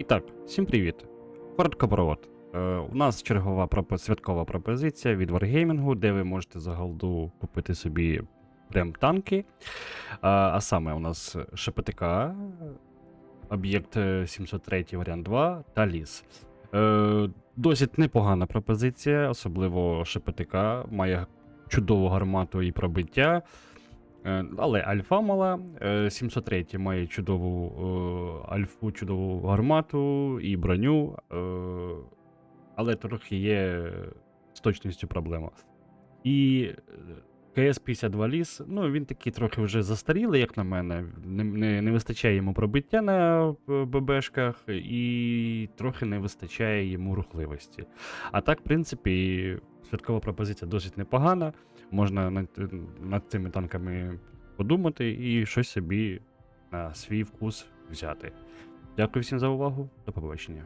І так, всім привіт. Короткопровод. Е, у нас чергова пропо- святкова пропозиція від Wargaming, де ви можете за голду купити собі прям танки. А, а саме у нас ШПТК, об'єкт е, 703 варіант 2 та ліс. Е, досить непогана пропозиція, особливо ШПТК, має чудову гармату і пробиття. Е, Але альфа мала. Е, 703 має чудову е, альфу, чудову гармату і броню. е, Але трохи є з точністю проблема. І КС-52 ліс, ну він такий трохи вже застарілий, як на мене. Не, не, не вистачає йому пробиття на е, ББшках, і трохи не вистачає йому рухливості. А так, в принципі, святкова пропозиція досить непогана. Можна над, над цими танками подумати і щось собі на свій вкус взяти. Дякую всім за увагу. До побачення.